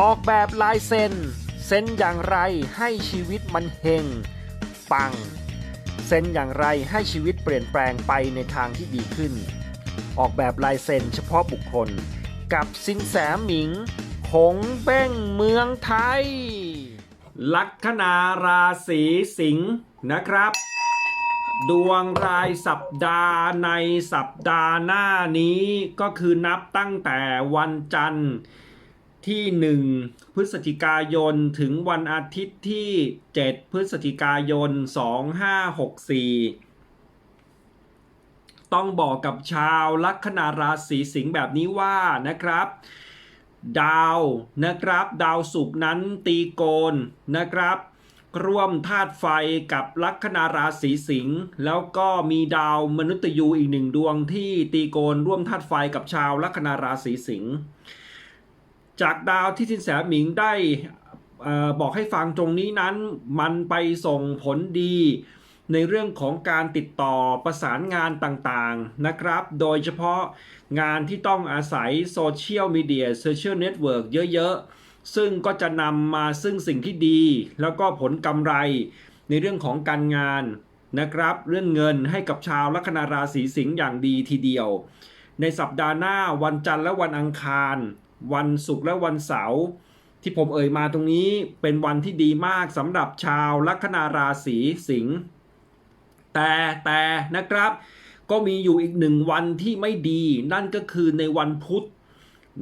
ออกแบบลายเซ็นเซ็นอย่างไรให้ชีวิตมันเฮงปังเซ็นอย่างไรให้ชีวิตเปลี่ยนแปลงไปในทางที่ดีขึ้น ออกแบบลายเซ็นเฉพาะบุคคล กับสินแสหมิงคงเบ้งเมืองไทย ลัคนาราศีสิงห์นะครับ ดวงรายสัปดาห์ในสัปดาห์หน้านี้ก็คือนับตั้งแต่วันจันทร์ ที่ 1 พฤศจิกายนถึงวันอาทิตย์ที่ 7 พฤศจิกายน 2564 ต้องบอกกับชาวลัคนาราศีสิงห์แบบนี้ว่านะครับ ดาวนะครับ ดาวศุกร์นั้นตีโกนนะครับ ร่วมธาตุไฟกับลัคนาราศีสิงห์แล้วก็มีดาวมนุษย์ยูอีกหนึ่งดวงที่ตีโกนร่วมธาตุไฟกับชาวลัคนาราศีสิงห์ จากดาวที่สินแสหมิงได้บอกให้ฟังตรงนี้นั้น มันไปส่งผลดี ในเรื่องของการติดต่อประสานงานต่างๆนะครับ โดยเฉพาะงานที่ต้องอาศัยโซเชียลมีเดียโซเชียลเน็ตเวิร์กเยอะๆ ซึ่งก็จะนำมาซึ่งสิ่งที่ดี แล้วก็ผลกำไรในเรื่องของการงานนะครับ เรื่องเงินให้กับชาวลัคนาราศีสิงห์อย่างดีทีเดียว ในสัปดาห์หน้าวันจันทร์และวันอังคาร วันศุกร์และวันเสาร์ที่ผมเอ่ยมาตรงนี้เป็นวันที่ดีมากสำหรับชาวลัคนาราศีสิงห์แต่แต่นะครับก็มีอยู่อีกหนึ่งวันที่ไม่ดี นั่นก็คือในวันพุธ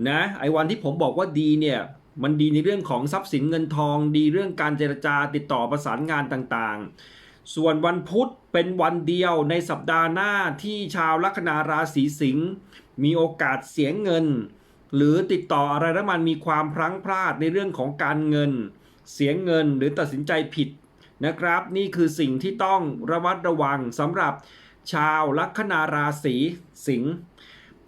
นะไอ้วันที่ผมบอกว่าดีเนี่ยมันดีในเรื่องของทรัพย์สินเงินทอง ดีเรื่องการเจรจาติดต่อประสานงานต่างๆ ส่วนวันพุธเป็นวันเดียวในสัปดาห์หน้าที่ชาวลัคนาราศีสิงห์มีโอกาสเสียเงิน หรือติดต่ออะไรแล้วมันมีความพลั้งพลาดในเรื่องของการเงิน เสียเงินหรือตัดสินใจผิดนะครับ นี่คือสิ่งที่ต้องระมัดระวังสำหรับชาวลัคนาราศีสิงห์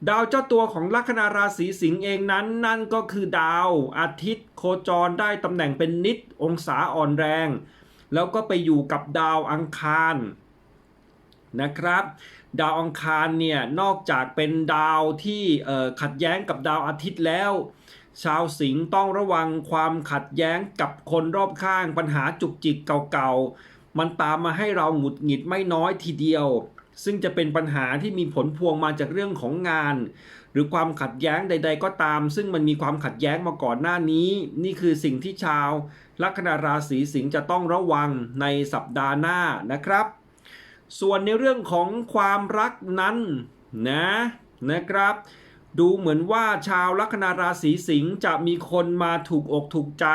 ดาวเจ้าตัวของลัคนาราศีสิงห์เองนั้น นั่นก็คือดาวอาทิตย์โคจรได้ตำแหน่งเป็นนิดองศาอ่อนแรง แล้วก็ไปอยู่กับดาวอังคาร นะครับ ดาวอังคารเนี่ยนอกจากเป็นดาวที่ขัดแย้งกับดาวอาทิตย์แล้ว ชาวสิงห์ต้องระวังความขัดแย้งกับคนรอบข้างปัญหาจุกจิกเก่าๆ มันตามมาให้เราหงุดหงิดไม่น้อยทีเดียว ซึ่งจะเป็นปัญหาที่มีผลพวงมาจากเรื่องของงาน หรือความขัดแย้งใด ๆ ก็ตาม ซึ่งมันมีความขัดแย้งมาก่อนหน้านี้ นี่คือสิ่งที่ชาวลัคนาราศีสิงห์จะต้องระวังในสัปดาห์หน้านะครับ ส่วนในเรื่องของความรักนั้นนะนะครับ ดูเหมือนว่าชาวลัคนาราศีสิงห์จะมีคนมาถูกอกถูกใจ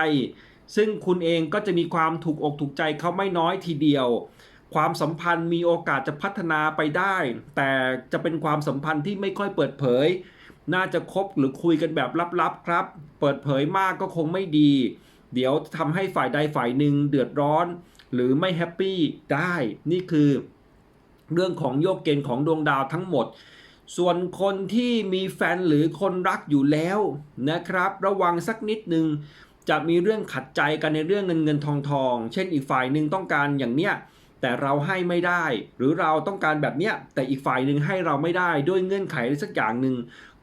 ซึ่งคุณเองก็จะมีความถูกอกถูกใจเขาไม่น้อยทีเดียว ความสัมพันธ์มีโอกาสจะพัฒนาไปได้ แต่จะเป็นความสัมพันธ์ที่ไม่ค่อยเปิดเผย น่าจะคบหรือคุยกันแบบลับๆครับ เปิดเผยมากก็คงไม่ดี เดี๋ยวทำให้ฝ่ายใดฝ่ายหนึ่งเดือดร้อน หรือไม่แฮปปี้ได้นี่คือ เรื่องของโยกเกณฑ์ของดวงดาวทั้งหมด ส่วนคนที่มีแฟนหรือคนรักอยู่แล้วนะครับ ระวังสักนิดนึงจะมีเรื่องขัดใจกันในเรื่องเงินเงินทองทอง เช่นอีกฝ่ายหนึ่งต้องการอย่างเนี้ยแต่เราให้ไม่ได้ หรือเราต้องการแบบเนี้ยแต่อีกฝ่ายหนึ่งให้เราไม่ได้ด้วยเงื่อนไขอะไรสักอย่างหนึ่ง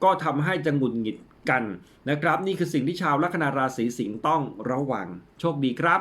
ก็ทำให้จะหงุดหงิดกันนะครับ นี่คือสิ่งที่ชาวลัคนาราศีสิงห์ต้องระวัง โชคดีครับ